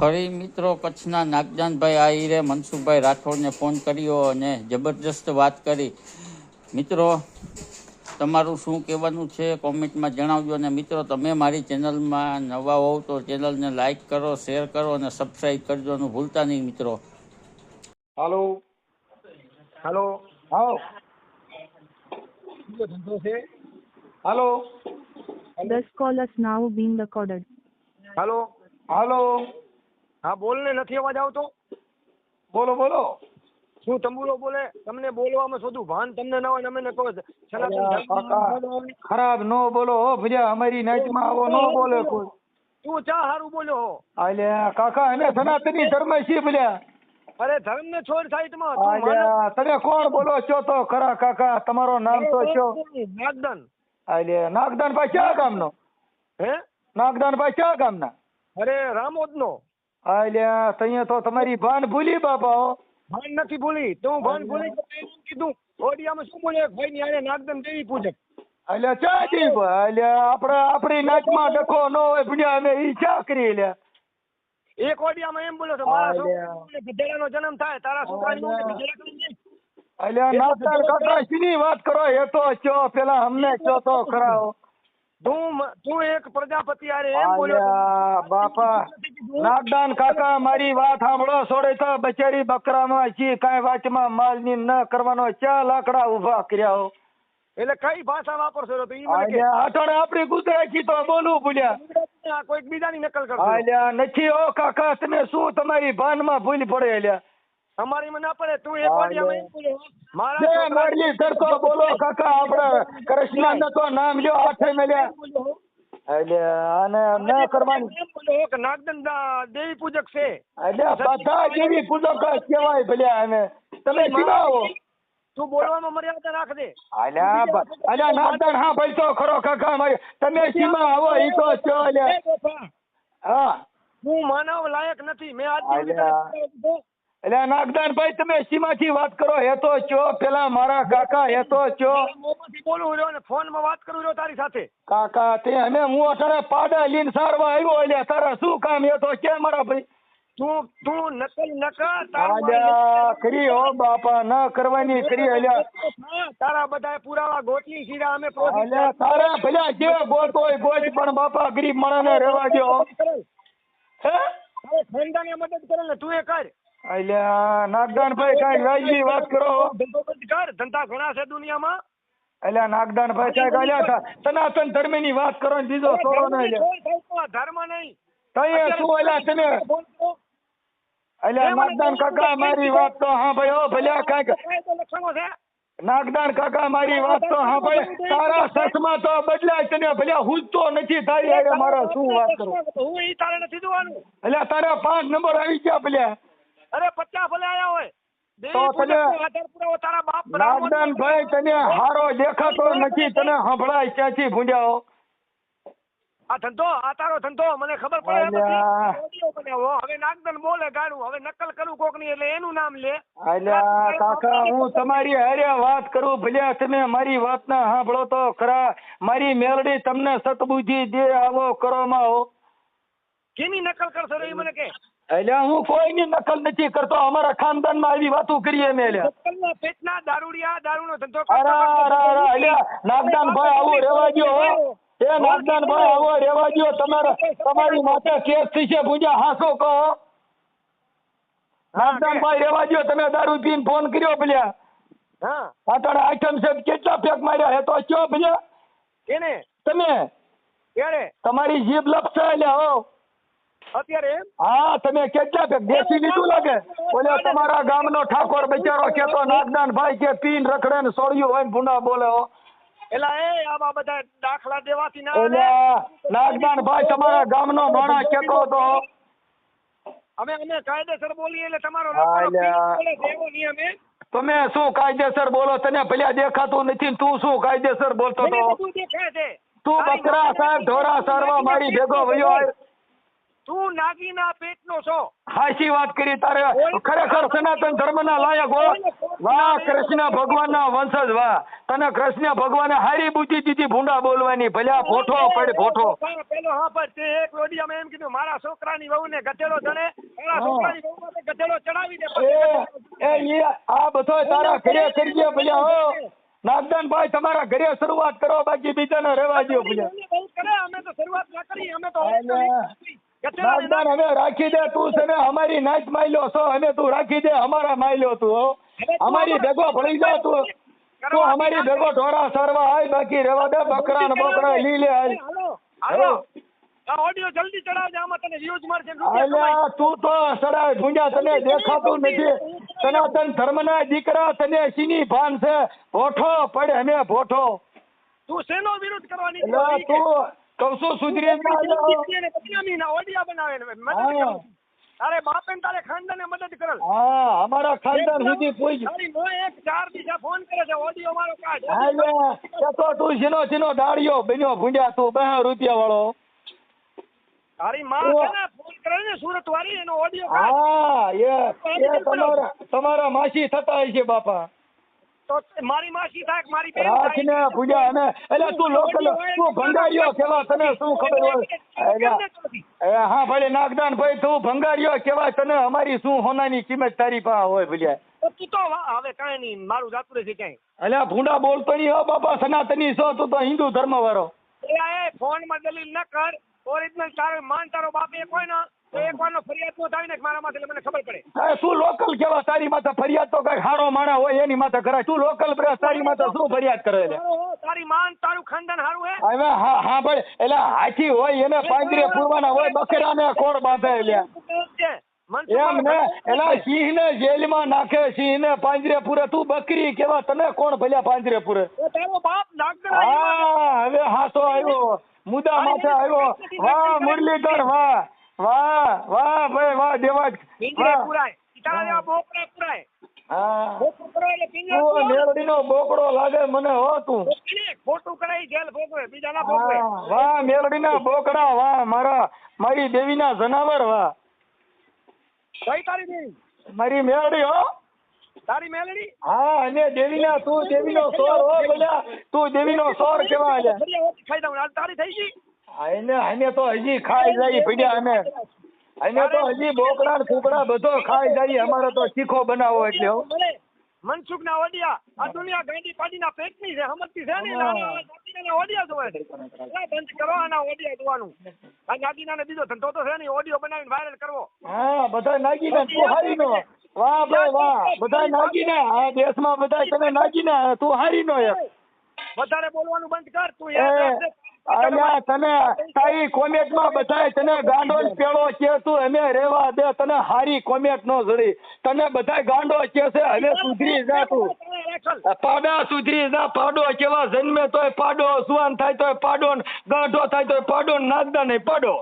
ફરી મિત્રો કચ્છના નાગદાનભાઈ આહિરે મનસુખભાઈ રાઠોડને ફોન કર્યો અને જબરજસ્ત વાત કરી. મિત્રો તમારું શું કહેવાનું છે? કોમેન્ટમાં જણાવજો અને મિત્રો તમે મારી ચેનલમાં નવા હોવ તો ચેનલને લાઈક કરો શેર કરો અને સબસ્ક્રાઈબ કરજો અને ભૂલતા નહીં મિત્રો. હાલો. હાલો. હા ધંધો છે? હાલો. This call is now being recorded. હાલો. હાલો. હા બોલ ને નથી અવાજ આવતો? બોલો બોલો. શું તંબુરો બોલે? તમને બોલવામાં શોધું ભાન તમને ના હોય અમે ને કહો ખરાબ નો બોલો હો ભજા અમારી નાઈટમાં આવો નો બોલે કોઈ. તું ચા હારું બોલ્યો હો? આલ્યા કાકા અમે સનાતની ધર્મ છીએ ભલ્યા અરે ધર્મ ને છોડ સાઈટમાં તમે કોણ બોલો છો તો? ખરા કાકા તમારો નામ તો છો? નાગદન. આલ્યા નાગદાનભાઈ ક્યાં ગામનો? હે? નાગદાનભાઈ ક્યાં ગામના? અરે રામોદ નો આલ્યા તઅહીંયા તો તમારી ભાન ભૂલી બાપા ભાન નથી ભૂલી. તું ભાન ભૂલી તો એમ કીધું. ઓડિયામાં શું બોલે? ભાઈ ની આને નાગદન દેવી પૂજક? અલ્યા ચા અલ્યા આપણે આપણી નાચમાં ડખો ન હોય ભણ્યા અમે ઈ ચાકરી કરી લ્યા. એક ઓડિયામાં એમ બોલો છે મારા. છોકરાને ગધેડાનો જન્મ થાય. તારા છોકરાની ઉંમરે. ગધેડા કરી દે. આલ્યા નાગદાન કાકા શીની વાત કરો? એ તો ચો પેલા અમને ચો તો હો તું તું એક પ્રજાપતિ આરે એમ બોલ્યો બાપા. નાગદાન કાકા મારી વાત સાંભળો છોડે તો બચારી બકરામાં છી કાંઈ વાતમાં માલની ન કરવાનો ચા લાકડા ઊભા કર્યા હો. એટલે કઈ ભાષા વાપરશો તો ઈ મને કે. આપણી ગુજરાતી તો બોલવું ભૂલ્યા. કોઈક બીજાની નકલ કરશો. અલ્યા નથી હો કાકા તમે શું તમારી ભાનમાં ભૂલ પડે આલ્યા. અમારી મને ના પડે તું એક મારા જે કરતો બોલો કાકા આપણે કૃષ્ણ તો નામ લ્યો હાથે મેલ્યા. એમ આને ન કરવાની. એમ નાગદન દેવી પૂજક છે. બધા પૂજક કહેવાય તમે તું બોલવામાં મર્યાદા રાખ દે અલ્યા અલ્યા નાગદાન હા ભાઈ તો ખરો કાકા મારી તમે સીમા આવો ઈ તો છો અલ્યા હા. હું માનવ લાયક નથી. મેં આજ સુધી. અલ્યા નાગદાન ભાઈ તમે સીમાથી વાત કરો એ તો છો. પેલા મારા કાકા એ તો છો. બોલવું રહ્યો ને ફોનમાં વાત કરું રહ્યો તારી સાથે? કાકા તે અને હું અત્યારે પાડા લીન સારવા આવ્યો એટલે તારા શું કામ? એ તો કે મારા ભાઈ. તું તું નકલ ન તારા કરી હો બાપા ન કરવાની કરી અલ્યા. તારા બધા પુરાવા ગોટલી સીરા અમે અલ્યા તારા ભલા જે હોય બોલ પણ બાપા ગરીબ માણસને રહેવા દો હે ખાનદાને મદદ કરે ને તું એ કર. અલ્યા નાગદાન ભાઈ કાંઈ વાત કરો કર ધંધા ઘણા છે દુનિયામાં અલ્યા નાગદાન ભાઈ અલ્યા સા- સનાતન ધર્મની વાત કરો ને બીજો છોડો ને ધર્મ નહીં તઈએ શું અલ્યા તમે અલ્યા નાગદાન કાકા મારી વાત તો હા ભાઈ હો ભલ્યા કંઈક લક્ષણો છે નાગદાન કાકા મારી વાત તો હા ભાઈ તારા સસમાં તો બદલાય તને ભલ્યા હુજતો નથી તારી હારે મારે શું વાત કરો હું ઈ તારે નથી જોવાનું અલ્યા તારા પાંચ નંબર આવી ગયા ભલ્યા અરે પચાસ ભલે આયા હોય નાગદાન ભાઈ તને હારો દેખાતો નથી તને સંભળાય ક્યાંથી ભૂંડ્યા આ ધંધો આ તારો ધંધો મને ખબર પડે એમ અલ્યા. નથી. ઓડિયો બનાવો. હવે નાગદન બોલે ગાડું હવે નકલ કરું કોકની એટલે એનું નામ લે કાકા હું તમારી હારે વાત કરું ભલ્યા તમે મારી વાત ના સાંભળો તો ખરા મારી મેલડી તમને સતબુદ્ધિ દે આવો કરોમાં હો કેની નકલ કરશો રે મને કે અલ્યા હું કોઈની નકલ નથી કરતો. અમારા ખાનદાનમાં આવી વાતો કરીએ અમે નકલના પેટના દારૂડિયા દારૂનો ધંધો અરે અરે અરે નાગદાન ભાઈ આવો રેવા ગયો એ નાગદાન ભાઈ આવો રેવા ગયો તમારા તમારી માથે કેસ થઈ છે પૂજા હાસો કહો. નાગદાન ભાઈ રેવા ગયો તમે દારૂ પીને ફોન કર્યો ભલ્યા હા. આટલા આઈટમ છે કેટલા ફેક માર્યા હે તો કયો ભલ્યા કેને? તમે? ક્યારે? તમારી જીભ લપસે એટલે હો. અત્યારે હા તમે કેટલા પેક લીધું લાગે. ઓલે તમારા ગામનો ઠાકોર બચારો કેતો નાગદાન ભાઈ કે પીન રખડે ને સોળિયું હોય ને ભૂંડા બોલે એલા એ આવા બધા દાખલા દેવાથી ના ઓલે નાગદાન ભાઈ તમારા ગામનો નોણા કેતો તો અમે અમે કાયદેસર બોલીએ એટલે તમારો હા, નોકરો એલા. બોલે છે એવો નિયમ એ તમે શું કાયદેસર બોલો? તને પેલા દેખાતું નથી તું શું કાયદેસર બોલતો તો તું બકરા સાહેબ ઢોરા સારવા મારી ભેગો વયો. તું નાગીના પેટનો છો. હાચી વાત કરી તારે. ખરેખર સનાતન ધર્મના લાયક હો. વાહ કૃષ્ણ ભગવાનના વંશજ વાહ. તને કૃષ્ણ ભગવાને હારી બુદ્ધિ દીધી ભૂંડા બોલવાની. ભલ્યા ફોટો પડે ફોટો. પેલો- હા પણ તે એક રોડિયામાં એમ કીધું મારા છોકરાની વહુને ગધેડો જણે મારા છોકરાની વહુને ગધેડો ચડાવી દે એ એ આ બધો તારા ઘરે કરજે ભલ્યા હો. નાગદાનભાઈ તમારા ઘરે શરૂઆત કરો બાકી બીજાને રહેવા દો ભલ્યા અમે તો શરૂઆત ના કરી અમે તો અલે. હવે રાખી દે તું છે ને અમારી નાચ માયલો છો અને તું રાખી દે અમારા માયલો તું અમારી ભેગો ભળી જા તું. તું અમારી ભેગો ઢોરા સરવા આય બાકી રેવા દે બકરા ને બકરા લી લે હાલો. ઓડિયો જલ્દી ચડાવજે આમાં તને વ્યૂઝ મળશે ને રૂપિયા કમાય. અલ્યા તું તો સડાય ભૂંજા તને દેખાતું નથી. સનાતન ધર્મના દીકરા તને સીની ભાન છે. ભોઠો પડે અમે ભોઠો. તું શેનો વિરોધ કરવાની? તું કઉ છું સુધરી. ઓડિયા બનાવે ને હા. તારે બાપે ને તારે ખાનદાને મદદ કરો હા અમારા ખાનદાન સુધી પૂછ. તારી મોં એક ચાર દીધા ફોન કરે છે ઓડિયો મારો કાઢ. હાલે તો તું સીનો જીનો દાડિયો બન્યો ભૂંડ્યા તું બે રૂપિયા વાળો. તારી માં છે ને ફોન કરે ને સુરત વાળી એનો ઓડિયો કાઢ. હા એ તમારા તમારા માસી થતા હશે બાપા. તો મારી માસી થાય મારી બેન રાખીને પૂજા અને એટલે તું લોકલ તું ભંગારીયો કેવા તને શું ખબર હોય? હા ભલે નાગદાન ભાઈ તું ભંગારીયો કેવા તને અમારી શું હોનાની કિંમત તારી પાસે હોય ભલે તું તો હવે કાંઈ નહીં મારું જાતું રહેશે ક્યાંય. એટલે ભૂંડા બોલતો નહીં હો બાપા સનાતની છો તું તો હિન્દુ ધર્મ વાળો એ ફોનમાં દલીલ ન કર ઓરિજિનલ તારો માન તારો બાપ એ કોઈ ને તો એક વાર ફરિયાદ નો થાય ને કે મારા માથે મને ખબર પડે. હા, તું લોકલ કેવા તારી માથે ફરિયાદ તો કઈ હારો માણા હોય એની માથે કરાય? તું લોકલ બ્રે તારી માથે શું ફરિયાદ કરે છે? તારી માન તારું ખાનદાન હારું હે? હવે હા હા ભાઈ એટલે હાથી હોય એને પાંજરે પૂરવાના હોય બકરાને કોણ બાંધે એટલે એમ ને એલા સિંહ ને જેલમાં નાખે સિંહ ને પાંજરે પૂરે. તું બકરી કેવા તને કોણ ભલ્યા પાંજરે પૂરે? તારો બાપ હા હવે હાસો આવ્યો. મુદા માથે આવ્યો. વાહ મુરલીધર વાહ. વાહ વાહ ભાઈ વાહ દેવાજ. પિંગળે પુરાય. તારા જેવા બોકડા પુરાય. હા. બોકડું કરાય એટલે પિંજરે તું મેલડીનો બોકડો લાગે મને હો તું. ખોટું કરાય જેલ ભોગવે બીજા ના વાહ મેલડીના બોકડા વાહ મારા મારી દેવીના જનાવર વાહ. કઈ તારી દેવી? મારી મેલડી હો. તારી મેલડી હા અને દેવીના તું દેવીનો સોર હો બધા. તું દેવીનો સોર કેવા ખાઈ દઉં તારી થઈ ગઈ. એને આને તો હજી ખાઈ જાય પીડ્યા અમે. આને તો હજી બોકડા ને કુકડા બધો ખાઈ જાય અમારે તો શીખો બનાવો એટલે હો. મનસુખ ના ઓડિયા આ દુનિયા ગાંધી પાર્ટી ના પેટની છે સમજતી છે ને. ઓડિયા જોવે બંધ કરવાના ઓડિયા જોવાનું? આ નાગીના ને બીજો ધંધો તો છે ને ઓડિયો બનાવીને વાયરલ કરવો. હા બધા નાગીના તું હારી નો. વાહ ભાઈ વાહ. બધા નાગીને આ દેશમાં બધા તને નાગીને તું હારી નો એક. વધારે બોલવાનું બંધ કર તું. અલ્યા તને તારી કોમેન્ટમાં બધાય તને ગાંડો પેળો કે તું અમે રેવા દે તને હારી કોમેન્ટ નો જડી. તને બધાય ગાંડો કે છે હવે સુધરી જા તું પાડા સુધરી જા પાડો કેવા જન્મે તોય પાડો સુવાન થાય તોય પાડો ગાંઠો થાય તોય પાડો ને નાગદા નહીં પાડો.